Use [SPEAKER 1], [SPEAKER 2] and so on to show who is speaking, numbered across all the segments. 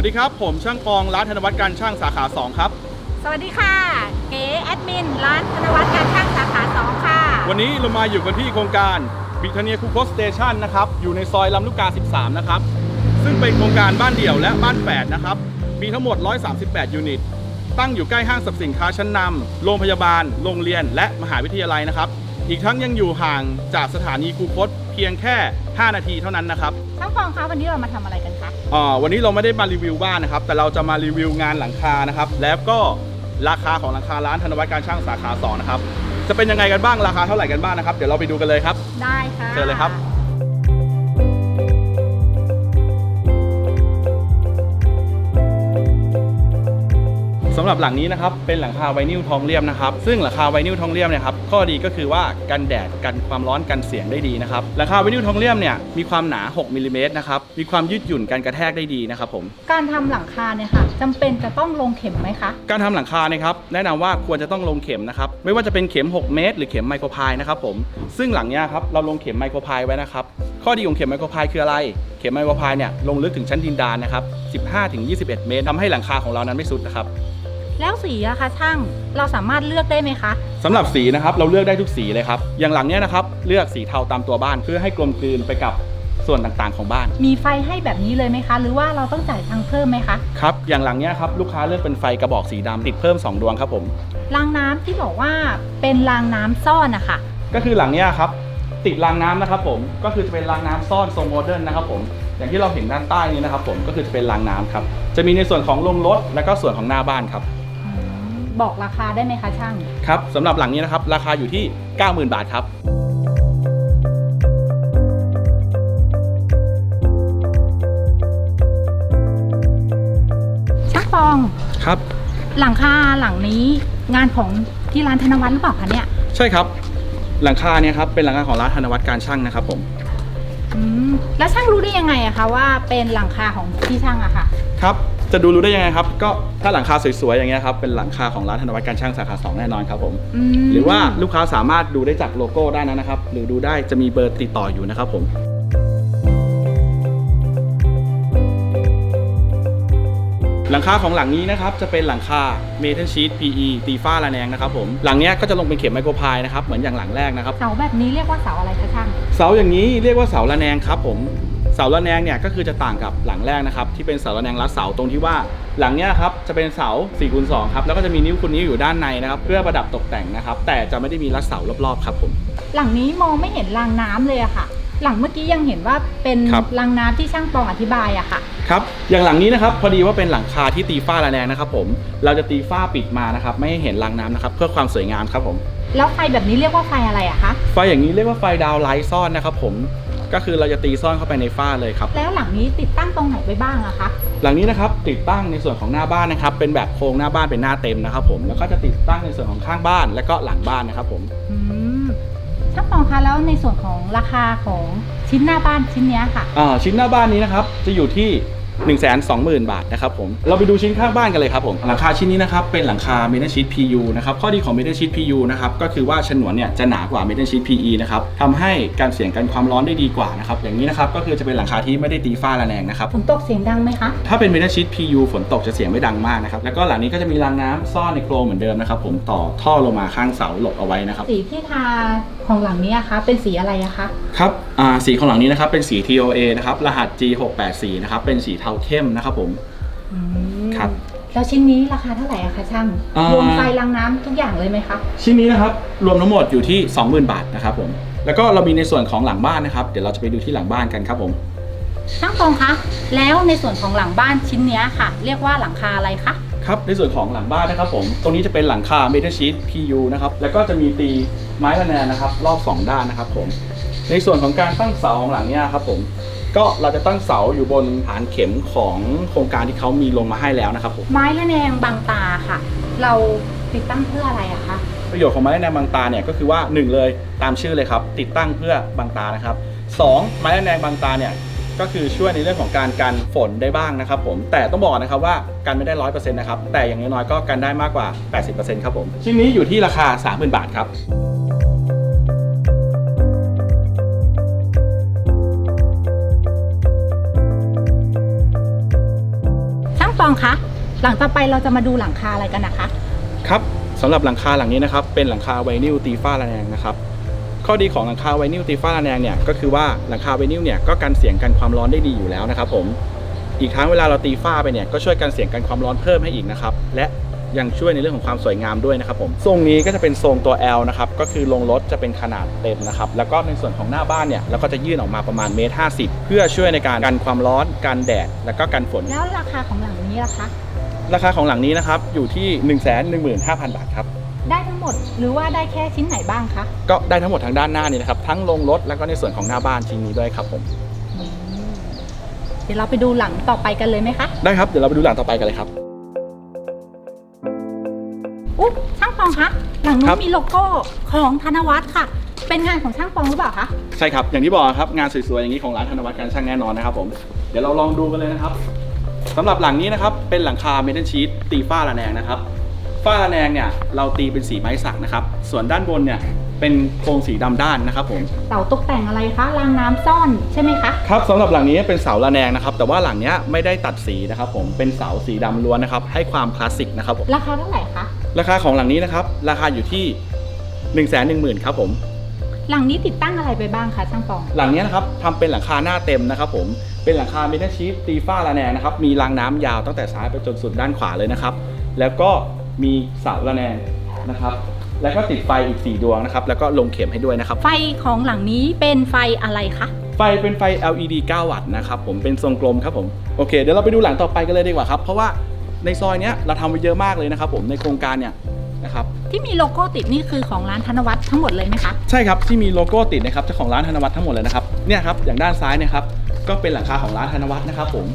[SPEAKER 1] วัสดีครับ ผมช่างปองร้านธนวัฒน์การช่างสาขา 2 ครับ
[SPEAKER 2] สวัสดีค่ะ เก๋แอดมินร้านธนวัฒน์การช่างสาขา 2 ค่ะ
[SPEAKER 1] วันนี้เรามาอยู่กันที่โครงการบิทเนียคูโคสเตชันนะครับ อยู่ในซอยลำลูกกา 13 นะครับ ซึ่งเป็นโครงการบ้านเดี่ยวและบ้านแฝดนะครับ มีทั้งหมด 138 ยูนิต ตั้งอยู่ใกล้ห้างสรรพสินค้าชั้นนำโรงพยาบาล โรงเรียน และมหาวิทยาลัยนะครับ อีกทั้งยังอยู่ห่างจากสถานีคูคตเพียงแค่ 5 นาทีเท่านั้นนะครับ
[SPEAKER 2] ช่างฟองคะวันนี้เรามาทำอะไรกันคะ
[SPEAKER 1] อ่าวันนี้เราไม่ได้มารีวิวบ้านนะครับ แต่เราจะมารีวิวงานหลังคานะครับ แล้วก็ราคาของหลังคาร้านธนวัฒน์การช่างสาขา2นะครับ จะเป็นยังไงกันบ้างราคาเท่าไหร่กันบ้างนะครับ เดี๋ยวเราไปดูกันเลยครับ
[SPEAKER 2] ได้ค่ะ
[SPEAKER 1] เชิญเลยครับ สำหรับหลังนี้นะครับเป็นหลังคาไวนิลทองเลี่ยมนะครับ ซึ่งหลังคาไวนิลทองเลี่ยมเนี่ยครับ ข้อดีก็คือว่ากันแดดกันความร้อนกันเสียงได้ดีนะครับหลังคาไวนิลทองเลี่ยมเนี่ยมีความหนา 6มิลลิเมตรนะครับมีความยืดหยุ่นกันกระแทกได้ดีนะครับผม
[SPEAKER 2] การทำหลังคาเนี่ยค่ะจำเป็นจะต้องลงเข็มไหมคะ
[SPEAKER 1] การทำหลังคานะครับแนะนำว่าควรจะต้องลงเข็มนะครับไม่ว่าจะเป็นเข็ม 6 เมตร หรือเข็มไมโครพายนะครับผมซึ่งหลังเนี้ยครับเราลงเข็มไมโครพายไว้นะครับข้อดีของเข็มไมโครพายคืออะไร เข็มไมโครพายเนี่ยลงลึกถึงชั้นดินดานนะครับ 15-21 เมตรทำให้หลังคาของเรานั้นไม่สุดนะครับ
[SPEAKER 2] แล้วสีอะคะช่างเราสามารถเลือกได้ไหมคะ
[SPEAKER 1] สำหรับสีนะครับเราเลือกได้ทุกสีเลยครับ อย่างหลังเนี้ยนะครับเลือกสีเทาตามตัวบ้านเพื่อให้กลมกลืนไปกับส่วนต่างๆของบ้าน
[SPEAKER 2] มีไฟให้แบบนี้เลยไหมคะ หรือว่าเราต้องจ่ายตังค์เพิ่มไหมคะ
[SPEAKER 1] ครับ อย่างหลังเนี้ยครับลูกค้าเลือกเป็นไฟกระบอกสีดำติดเพิ่ม 2 ดวงครับผม
[SPEAKER 2] รางน้ำที่บอกว่าเป็นรางน้ำซ่อนอะค่ะ
[SPEAKER 1] ก็คือหลังเนี้ยครับติดรางน้ำนะครับผมก็คือจะเป็นรางน้ำซ่อนทรงโมเดิร์นนะครับผมอย่างที่เราเห็นด้านใต้นี้นะครับผมก็คือจะเป็นรางน้ำครับจะมีในส่วนของลงรถและก็ส่วนของหน้าบ้านครับ
[SPEAKER 2] บอกราคาได้ไหมคะช่าง
[SPEAKER 1] ครับสำหรับหลังนี้นะครับ ราคาอยู่ที่ 90,000 บาทครับ
[SPEAKER 2] ช่างฟอง
[SPEAKER 1] ครับ
[SPEAKER 2] หลังคาหลังนี้งานของที่ร้านธนวัฒน์หรือเปล่าคะเนี่ย
[SPEAKER 1] ใช่ครับ หลังคาเนี่ยครับเป็นหลังคาของร้านธนวัฒน์การช่างนะครับผม
[SPEAKER 2] อืม แล้วช่างรู้ได้ยังไงอะคะว่าเป็นหลังคาของที่ช่างอะค่ะ
[SPEAKER 1] ครับ จะดูรู้ได้ยังไงครับ ก็ถ้าหลังคาสวยๆอย่างเงี้ยครับ เป็นหลังคาของร้านธนวัฒน์การช่างสาขา 2 แน่นอนครับผม
[SPEAKER 2] ม
[SPEAKER 1] หรือว่าลูกค้าสามารถดูได้จากโลโก้ได้นะนะครับ หรือดูได้จะมีเบอร์ติดต่ออยู่นะครับผม หลังคาของหลังนี้นะครับจะเป็นหลังคาเมทัลชีต PE ตีฟ้าระแนงนะครับผมหลังเนี้ยก็จะลงเป็นเข็มไมโครพายนะครับเหมือนอย่างหลังแรกนะครับ
[SPEAKER 2] เสาแบบนี้เรียกว่าเสาอะไรคะช่าง
[SPEAKER 1] เสาอย่างนี้เรียกว่าเสาระแนงครับผม เสาระแนงเนี่ยก็คือจะต่างกับหลังแรกนะครับที่เป็นเสาระแนงรัดเสาตรงที่ว่าหลังเนี้ยครับจะเป็นเสา4คูณ2ครับแล้วก็จะมีนิ้วคุณนิ้วอยู่ด้านในนะครับเพื่อประดับตกแต่งนะครับแต่จะไม่ได้มีรัดเสารอบๆครับผม
[SPEAKER 2] หลังนี้มองไม่เห็นรางน้ำเลยอะค่ะ หลังเมื่อกี้ยังเห็นว่าเป็น
[SPEAKER 1] ครับ
[SPEAKER 2] รางน้ำที่ช่างปองอธิบายอะค่ะ
[SPEAKER 1] ครับอย่างหลังนี้นะครับพอดีว่าเป็นหลังคาที่ตีฝ้าระแนงนะครับผมเราจะตีฝ้าปิดมานะครับไม่ให้เห็นรางน้ำนะครับเพื่อความสวยงามครับผม
[SPEAKER 2] แล้วไฟแบบนี้เรียกว่าไฟอะไรอะคะ
[SPEAKER 1] ไฟอย่างนี้เรียกว่าไฟดาวไลท์ซ่อนนะครับผม ก็คือเราจะตีซ่อนเข้าไปในฝ้าเลยครับ
[SPEAKER 2] แล้วหลังนี้ติดตั้งตรงไหนไปบ้างอะคะ
[SPEAKER 1] หลังนี้นะครับติดตั้งในส่วนของหน้าบ้านนะครับ เป็นแบบโครงหน้าบ้านเป็นหน้าเต็มนะครับผมแล้วก็จะติดตั้งในส่วนของข้างบ้านและก็หลังบ้านนะครับผม
[SPEAKER 2] อืมช่างปองคะแล้วในส่วนของราคาของชิ้นหน้าบ้านชิ้นเนี้ยค่ะ
[SPEAKER 1] อ่าชิ้นหน้าบ้านนี้นะครับจะอยู่ที่ 1 2 0 0 0 0 บาทนะครับผมเราไปดูชิ้นข้างบ้านกันเลยครับผมหลังคาชิ้นนี้นะครับเป็นหลังคาเมทัลชีต PU นะครับข้อดีของเมทัลชีต PU นะครับก็คือว่าฉนวนเนี่ยจะหนากว่าเมทัลชีต PE นะครับทำให้การเสียงกันความร้อนได้ดีกว่านะครับอย่างนี้นะครับก็คือจะเป็นหลังคาที่ไม่ได้ตีฝ้าระแนงนะครับ
[SPEAKER 2] ฝนตกเสียงดังไหมคะ
[SPEAKER 1] ถ้าเป็นเมทัลชีต PU ฝนตกจะเสียงไม่ดังมากนะครับแล้วก็หลังนี้ก็จะมีรางน้ำซ่อนในโครงเหมือนเดิมนะครับผมต่อท่อลงมาข้างเสาหลบเอาไว้นะครับ
[SPEAKER 2] สีที่ทาของหลังนี้อะคะเป็นสีอะไรอะคะ
[SPEAKER 1] ครับอ่า สีของหลังนี้นะครับเป็นสี TOA นะครับรหัส G684 นะครับเป็นสีเทาเข้มนะครับผม
[SPEAKER 2] อืม
[SPEAKER 1] ครับ
[SPEAKER 2] แล้วชิ้นนี้ราคาเท่าไหร่อะคะช่าง
[SPEAKER 1] อ่า ร
[SPEAKER 2] วมไฟรางน้ำทุกอย่างเลยไหมคะ
[SPEAKER 1] ชิ้นนี้นะครับรวมทั้งหมดอยู่ที่ 20,000 บาทนะครับผมแล้วก็เรามีในส่วนของหลังบ้านนะครับเดี๋ยวเราจะไปดูที่หลังบ้านกันครับผม
[SPEAKER 2] ช่างปองคะแล้วในส่วนของหลังบ้านชิ้นเนี้ยค่ะ เรียกว่าหลังคาอะไรคะ
[SPEAKER 1] ครับในส่วนของหลังบ้านนะครับผมตรงนี้จะเป็นหลังคาเมทัลชีต PU นะครับแล้วก็จะมีตีไม้ระแนงนะครับ รอบ 2 ด้านนะครับผม ในส่วนของการตั้งเสาของหลังเนี้ยครับผมก็เราจะตั้งเสาอยู่บนฐานเข็มของโครงการที่เขามีลงมาให้แล้วนะครับผม
[SPEAKER 2] ไม้ระแนงบางตาค่ะ เราติดตั้งเพื่ออะไรอะคะ
[SPEAKER 1] ประโยชน์ของไม้ระแนงบางตาเนี่ยก็คือว่า 1 เลยตามชื่อเลยครับ ติดตั้งเพื่อบางตานะครับ 2 ไม้ระแนงบางตาเนี่ยก็คือช่วยในเรื่องของการกันฝนได้บ้างนะครับผมแต่ต้องบอกนะครับว่ากันไม่ได้ร้อยเปอร์เซ็นต์นะครับแต่อย่างน้อยๆก็กันได้มากกว่า 80%ครับผมชิ้นนี้อยู่ที่ราคา 30,000 บาทครับ
[SPEAKER 2] ชปองคะหลังต่อไปเราจะมาดูหลังคาอะไรกันนะคะ
[SPEAKER 1] ครับสำหรับหลังคาหลังนี้นะครับเป็นหลังคาไวนิลตีฝ้าระแนงนะครับข้อดีของหลังคาไวนิลตีฝ้าระแนงเนี่ยก็คือว่าหลังคาไวนิลเนี่ยก็กันเสียงกันความร้อนได้ดีอยู่แล้วนะครับผมอีกทั้งเวลาเราตีฝ้าไปเนี่ยก็ช่วยกันเสียงกันความร้อนเพิ่มให้อีกนะครับและยังช่วยในเรื่องของความสวยงามด้วยนะครับผมทรงนี้ก็จะเป็นทรงตัว L นะครับก็คือลงรถจะเป็นขนาดเต็มนะครับแล้วก็ในส่วนของหน้าบ้านเนี่ยเราก็จะยื่นออกมาประมาณเมตรห้เพื่อช่วยในการกันความร้อนกันแดด แล้วก็กันฝน
[SPEAKER 2] แล้วราคาของหลัง นี้ล่ะคะ
[SPEAKER 1] ราคาของหลังนี้นะครับอยู่ที่ 1 1 5 0 0 0 บาทครับ
[SPEAKER 2] ได้ทั้งหมดหรือว่าได้แค่ชิ้นไหนบ้างคะ
[SPEAKER 1] ก็ได้ทั้งหมดทางด้านหน้านี่นะครับทั้งลงรถแล้วก็ในส่วนของหน้าบ้านชิ้นนี้ด้วยครับผม
[SPEAKER 2] เดี๋ยวเราไปดูหลังต่อไปกันเลยไหมคะ
[SPEAKER 1] ได้ครับ เดี๋ยวเราไปดูหลังต่อไปกันเลยครับ
[SPEAKER 2] อุ๊ยช่างปองคะ หลังนู้
[SPEAKER 1] ครั
[SPEAKER 2] นมีโลโก้ของธนวัฒน์ค่ะ เป็นงานของช่างปองหรือเปล่าคะ
[SPEAKER 1] ใช่ครับ อย่างที่บอกครับงานสวยๆอย่างนี้ของร้านธนวัฒน์การช่างแน่นอนนะครับผม เดี๋ยวเราลองดูกันเลยนะครับ สำหรับหลังนี้นะครับเป็นหลังคาเมทัลชีตตีฝ้าระแนงนะครับฝ้าระแนงเนี่ยเราตีเป็นสีไม้สักนะครับ ส่วนด้านบนเนี่ยเป็นโครงสีดำด้านนะครับผม
[SPEAKER 2] เสาตกแต่งอะไรคะรางน้ำซ่อนใช่ไหมคะ
[SPEAKER 1] ครับสำหรับหลังนี้เป็นเสาระแนงนะครับ แต่ว่าหลังเนี้ยไม่ได้ตัดสีนะครับ ผมเป็นเสาสีดำล้วนนะครับ ให้ความคลาสสิกนะครับผม
[SPEAKER 2] ราคาเท่าไหร่คะ
[SPEAKER 1] ราคาของหลังนี้นะครับ ราคาอยู่ที่ 1 1 0 0 0 0ครับผม
[SPEAKER 2] หลังนี้ติดตั้งอะไรไปบ้างคะช่างปอง
[SPEAKER 1] หลังนี้นะครับทำเป็นหลังคาหน้าเต็มนะครับผมเป็นหลังคาเมทัลชีตตีฝ้าระแนงนะครับมีรางน้ำยาวตั้งแต่ซ้ายไปจนสุดด้านขวาเลยนะครับ แล้วก็มีเสาระแนงนะครับแล้วก็ติดไฟอีก 4 ดวงนะครับ แล้วก็ลงเข็มให้ด้วยนะครับ
[SPEAKER 2] ไฟของหลังนี้เป็นไฟอะไรคะ
[SPEAKER 1] ไฟเป็นไฟ LED 9 วัตต์นะครับผม เป็นทรงกลมครับผม โอเค เดี๋ยวเราไปดูหลังต่อไปกันเลยดีกว่าครับ เพราะว่าในซอยเนี้ยเราทำไว้เยอะมากเลยนะครับผม ในโครงการเนี่ย นะครับ
[SPEAKER 2] ที่มีโลโก้ติดนี่คือของร้านธนวัฒน์ทั้งหมดเลยไหมคะ
[SPEAKER 1] ใช่ครับที่มีโลโก้ติดนะครับเจ้าของร้านธนวัฒน์ทั้งหมดเลยนะครับเนี่ยครับอย่างด้านซ้ายเนะครับก็เป็นหลังคาของร้านธนวัฒน์นะครับผม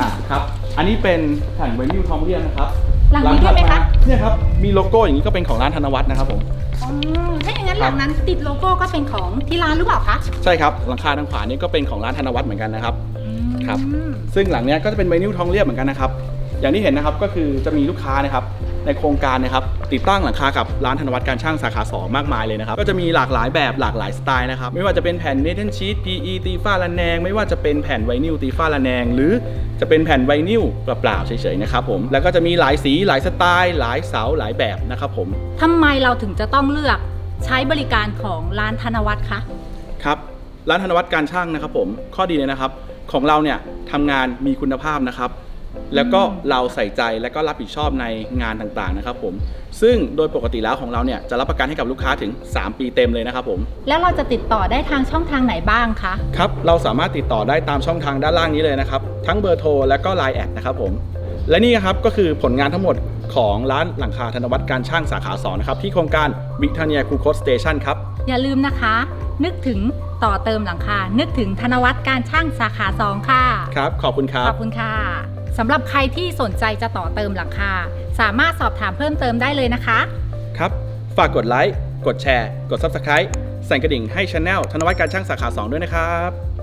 [SPEAKER 1] อะครับอันนี้เป็นแผ่นไวนิลทองเรียนนะครับ
[SPEAKER 2] หลังนี้ด้วยไหมคะ
[SPEAKER 1] เนี่ยครับมีโลโก้อย่างนี้ก็เป็นของร้านธนวัฒน์นะครับผม
[SPEAKER 2] อ๋อถ้าอย่างนั้น
[SPEAKER 1] ค
[SPEAKER 2] ห
[SPEAKER 1] รับ
[SPEAKER 2] ลังนั้นติดโลโก้ก็เป็นของที่ร้านหรือเปล่าคะ
[SPEAKER 1] ใช่ครับหลังคาทางขวานี่ก็เป็นของร้านธนวัฒน์เหมือนกันนะครับครับ
[SPEAKER 2] อืม
[SPEAKER 1] ซึ่งหลังเนี้ยก็จะเป็นไวนิลทองเรียบเหมือนกันนะครับอย่างที่เห็นนะครับก็คือจะมีลูกค้านะครับ ในโครงการนะครับติดตั้งหลังคากับร้านธนวัฒน์การช่างสาขา 2 มากมายเลยนะครับก็จะมีหลากหลายแบบหลากหลายสไตล์นะครับไม่ว่าจะเป็นแผ่นเมทัลชีต PE ตีฝ้าระแนง ไม่ว่าจะเป็นแผ่นไวนิลตีฝ้าระแนง หรือจะเป็นแผ่นไวนิลเปล่าๆเฉยๆนะครับผมแล้วก็จะมีหลายสีหลายสไตล์หลายเสาหลายแบบนะครับผม
[SPEAKER 2] ทำไมเราถึงจะต้องเลือกใช้บริการของร้านธนวัฒน์คะ
[SPEAKER 1] ครับร้านธนวัฒน์การช่างนะครับผมข้อดีเลยนะครับของเราเนี่ยทำงานมีคุณภาพนะครับ แล้วก็เราใส่ใจและก็รับผิดชอบในงานต่างๆนะครับผมซึ่งโดยปกติแล้วของเราเนี่ยจะรับประกันให้กับลูกค้าถึง 3 ปีเต็มเลยนะครับผม
[SPEAKER 2] แล้วเราจะติดต่อได้ทางช่องทางไหนบ้างคะ
[SPEAKER 1] ครับเราสามารถติดต่อได้ตามช่องทางด้านล่างนี้เลยนะครับทั้งเบอร์โทรและก็ Line แอดนะครับผมและนี่ครับก็คือผลงานทั้งหมดของร้านหลังคาธนวัฒน์การช่างสาขา2นะครับที่โครงการบิทเนียคูโคสเตชันครับ
[SPEAKER 2] อย่าลืมนะคะ นึกถึงต่อเติมหลังคา นึกถึงธนวัฒน์การช่างสาขา 2 ค่ะ
[SPEAKER 1] ครับ ขอบคุณครั
[SPEAKER 2] ข
[SPEAKER 1] บ
[SPEAKER 2] อบคุณค่ะ สำหรับใครที่สนใจจะต่อเติมหลังคา สามารถสอบถามเพิ่มเติมได้เลยนะคะ
[SPEAKER 1] ครับ ฝากกดไลค์ กดแชร์ กด Subscribe สั่นกระดิ่งให้ช anel ธนวัฒน์การช่างสาขา 2 ด้วยนะครับ